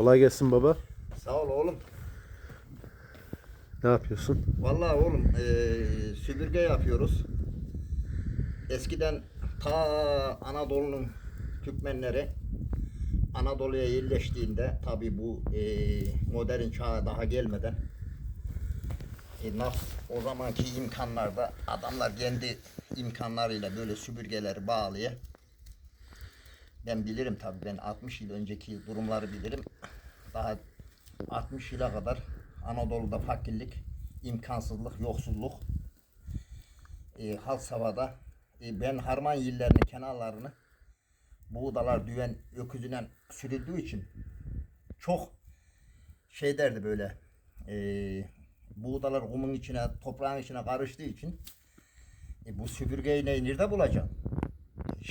Kolay gelsin baba. Sağ ol oğlum. Ne yapıyorsun? Vallahi oğlum eee süpürge yapıyoruz. Eskiden ta Anadolu'nun Türkmenleri Anadolu'ya yerleştiğinde tabi bu eee, modern çağa daha gelmeden e, nasıl o zamanki imkanlarda adamlar kendi imkanlarıyla böyle süpürgeleri bağlıyor. Ben bilirim tabi ben 60 yıl önceki durumları bilirim. Daha 60 yıla kadar Anadolu'da fakirlik, imkansızlık, yoksulluk, e, halk savada e, ben harman yillerinin kenarlarını buğdalar, düven, öküzüne sürüldüğü için çok şey derdi böyle e, buğdalar kumun içine, toprağın içine karıştığı için e, bu süpürgeyi ne, nerede bulacağım?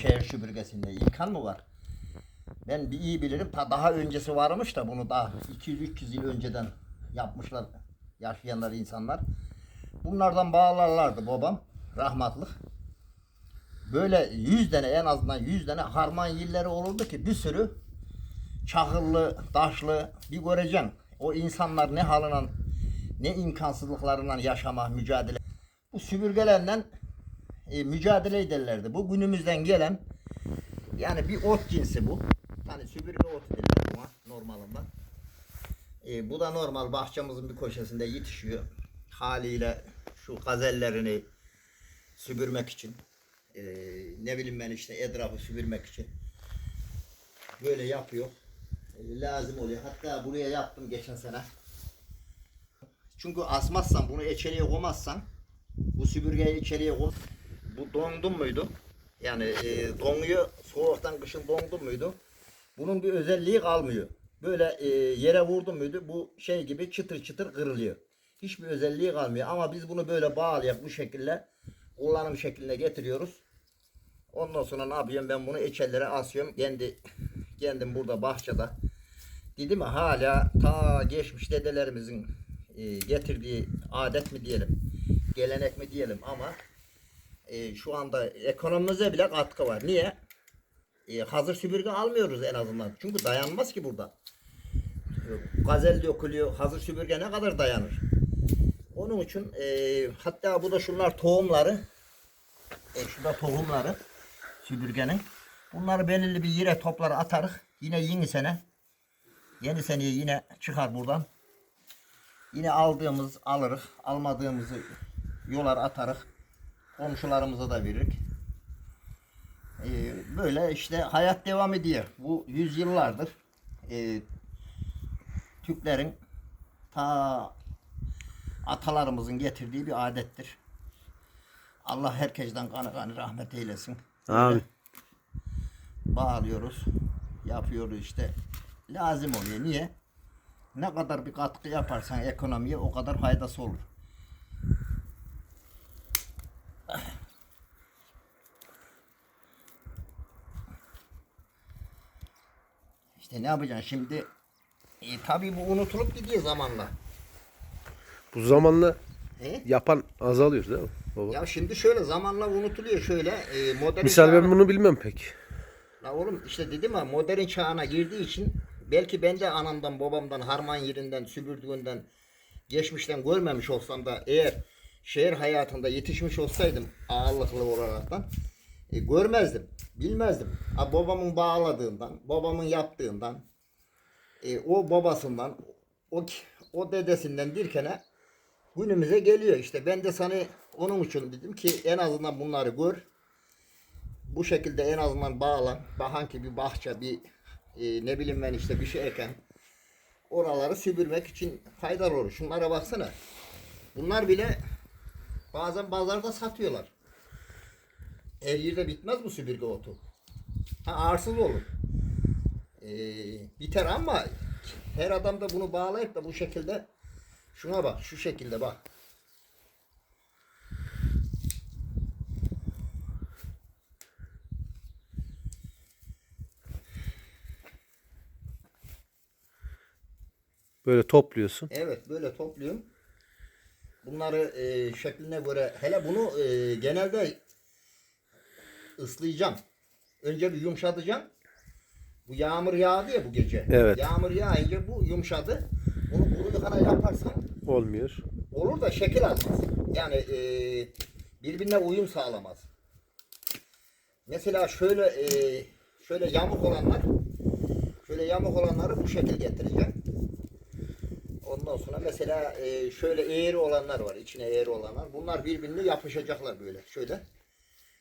Şehir süpürgesinde imkan mı var? Ben bir iyi bilirim. Daha öncesi varmış da bunu daha 200-300 yıl önceden yapmışlar yaşayanlar insanlar. Bunlardan bağlarlardı babam rahmatlık. Böyle 100 tane en azından 100 tane harman yilleri olurdu ki bir sürü çakıllı, taşlı bir göreceksin. O insanlar ne halına ne imkansızlıklarından yaşama, mücadele. Bu süpürgelerle e, mücadele ederlerdi. Bu günümüzden gelen yani bir ot cinsi bu. Hani süpürge otu derler buna normalinde. E, bu da normal bahçemizin bir köşesinde yetişiyor. Haliyle şu gazellerini süpürmek için. e, ne bileyim ben işte etrafı süpürmek için. Böyle yapıyor. E, lazım oluyor. Hatta buraya yaptım geçen sene. Çünkü asmazsan bunu içeriye koymazsan bu süpürgeyi içeriye koy. Bu dondun muydu? Yani e, donuyor soğuktan kışın dondun muydu? Bunun bir özelliği kalmıyor. Böyle e, yere vurdun muydu bu şey gibi çıtır çıtır kırılıyor. Hiçbir özelliği kalmıyor ama biz bunu böyle bağlayarak bu şekilde kullanım şekline getiriyoruz. Ondan sonra ne yapıyorum ben bunu içerilere asıyorum. Kendi kendim burada bahçede. Dedi mi hala ta geçmiş dedelerimizin e, getirdiği adet mi diyelim, gelenek mi diyelim ama e, şu anda ekonomimize bile katkı var. Niye? E, hazır süpürge almıyoruz en azından. Çünkü dayanmaz ki burada. E, Gazel dökülüyor. Hazır süpürge ne kadar dayanır? Onun için e, hatta bu da şunlar tohumları. E, şu da tohumları süpürgenin. Bunları belirli bir yere toplar atarız. Yine yeni sene. Yeni seneye yine çıkar buradan. Yine aldığımız alırız. Almadığımızı yolar atarız. Komşularımıza da veririk. Ee, böyle işte hayat devam ediyor. Bu yüzyıllardır e, Türklerin ta atalarımızın getirdiği bir adettir. Allah herkesten kanı kanı rahmet eylesin. Amin. Bağlıyoruz. Yapıyoruz işte. Lazım oluyor. Niye? Ne kadar bir katkı yaparsan ekonomiye o kadar faydası olur. İşte ne yapacaksın şimdi? E, tabii bu unutulup gidiyor zamanla. Bu zamanla He? yapan azalıyor değil mi baba? Ya şimdi şöyle zamanla unutuluyor şöyle. E, modern Misal ben çağına- bunu bilmem pek. La oğlum işte dedim ya modern çağına girdiği için belki ben de anamdan babamdan harman yerinden süpürdüğünden geçmişten görmemiş olsam da eğer şehir hayatında yetişmiş olsaydım ağırlıklı olaraktan e, görmezdim, bilmezdim. Ha, babamın bağladığından, babamın yaptığından, e, o babasından, o o dedesinden dirkene günümüze geliyor. İşte ben de sana onun için dedim ki en azından bunları gör bu şekilde en azından bağlan. Bahan ki bir bahçe, bir e, ne bileyim ben işte bir şey eken. Oraları süpürmek için faydalı olur. Şunlara baksana. Bunlar bile bazen pazarda satıyorlar. Her yerde bitmez bu süpürge otu. Ha arsız olur. E, biter ama her adam da bunu bağlayıp da bu şekilde şuna bak şu şekilde bak. Böyle topluyorsun. Evet böyle topluyorum. Bunları e, şekline göre hele bunu e, genelde ıslayacağım. Önce bir yumuşatacağım. Bu yağmur yağdı ya bu gece. Evet. Yağmur yağınca bu yumuşadı. Bunu kuru yıkana yaparsan Olmuyor. olur da şekil almaz. Yani e, birbirine uyum sağlamaz. Mesela şöyle e, şöyle yamuk olanlar şöyle yamuk olanları bu şekil getireceğim. Ondan sonra mesela e, şöyle eğri olanlar var. içine eğri olanlar. Bunlar birbirine yapışacaklar böyle. Şöyle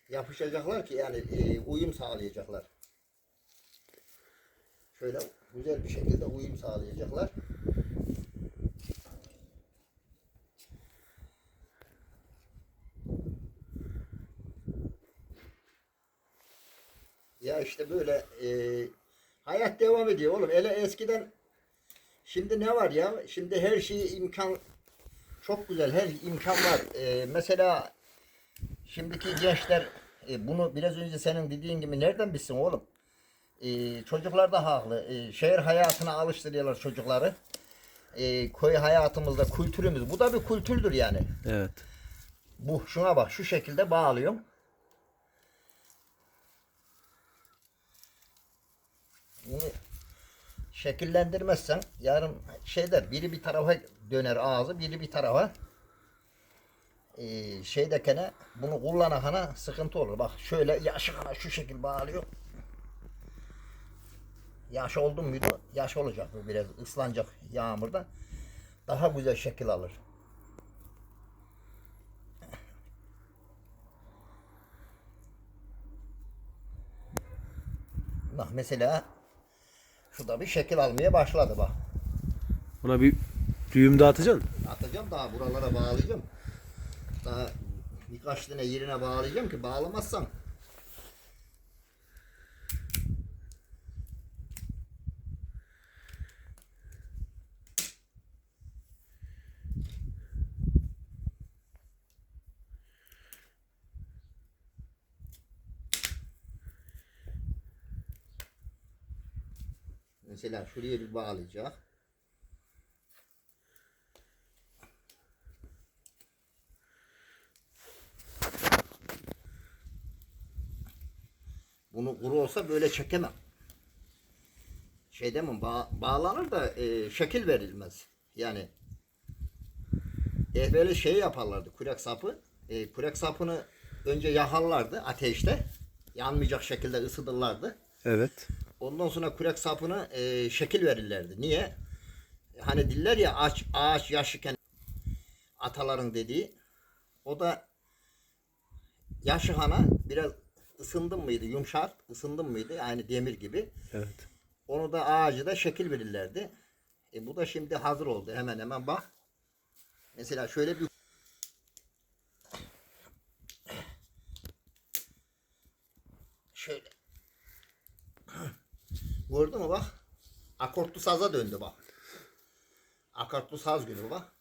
yapışacaklar ki yani e, uyum sağlayacaklar. Şöyle güzel bir şekilde uyum sağlayacaklar. Ya işte böyle e, hayat devam ediyor oğlum. Ele eskiden şimdi ne var ya? Şimdi her şey imkan çok güzel. Her imkan var. E, mesela şimdiki gençler e, bunu biraz önce senin dediğin gibi nereden bilsin oğlum? E, çocuklar da haklı. E, şehir hayatına alıştırıyorlar çocukları. E, köy hayatımızda kültürümüz. Bu da bir kültürdür yani. Evet. Bu şuna bak şu şekilde bağlıyorum. Bunu şekillendirmezsen yarın şey der biri bir tarafa döner ağzı biri bir tarafa ee, şeydekene bunu kullanakana sıkıntı olur. Bak şöyle yaşıkana şu şekil bağlıyor. Yaş oldum muydu? Yaş olacak bu biraz ıslanacak yağmurda. Daha güzel şekil alır. Bak mesela şurada bir şekil almaya başladı bak. Buna bir düğüm dağıtacaksın. Atacağım daha buralara bağlayacağım. Daha birkaç tane yerine bağlayacağım ki bağlamazsam Mesela şuraya bir bağlayacak. Olsa böyle çekemem. Şeyde mi bağ- bağlanır da e, şekil verilmez. Yani e, böyle şey yaparlardı kürek sapı. E, kürek sapını önce yakarlardı ateşte. Yanmayacak şekilde ısıtırlardı. Evet. Ondan sonra kürek sapını e, şekil verirlerdi. Niye? Hani diller ya ağaç, ağaç yaşıken ataların dediği. O da yaşıhana biraz ısındın mıydı yumuşak ısındın mıydı yani demir gibi. Evet. Onu da ağacı da şekil verirlerdi. E bu da şimdi hazır oldu hemen hemen bak. Mesela şöyle bir şöyle Gördün mü bak? Akortlu saza döndü bak. Akortlu saz gibi bak.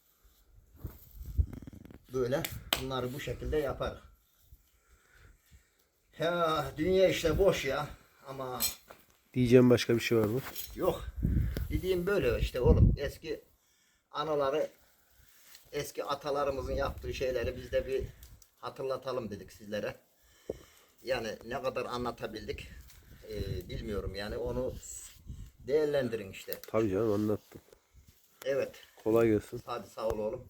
Böyle bunları bu şekilde yapar. Ya dünya işte boş ya. Ama Diyeceğim başka bir şey var mı? Yok. Dediğim böyle işte oğlum. Eski anaları, eski atalarımızın yaptığı şeyleri biz de bir hatırlatalım dedik sizlere. Yani ne kadar anlatabildik eee, bilmiyorum yani onu değerlendirin işte. Tabii canım anlattım. Evet. Kolay gelsin. Hadi sağ ol oğlum.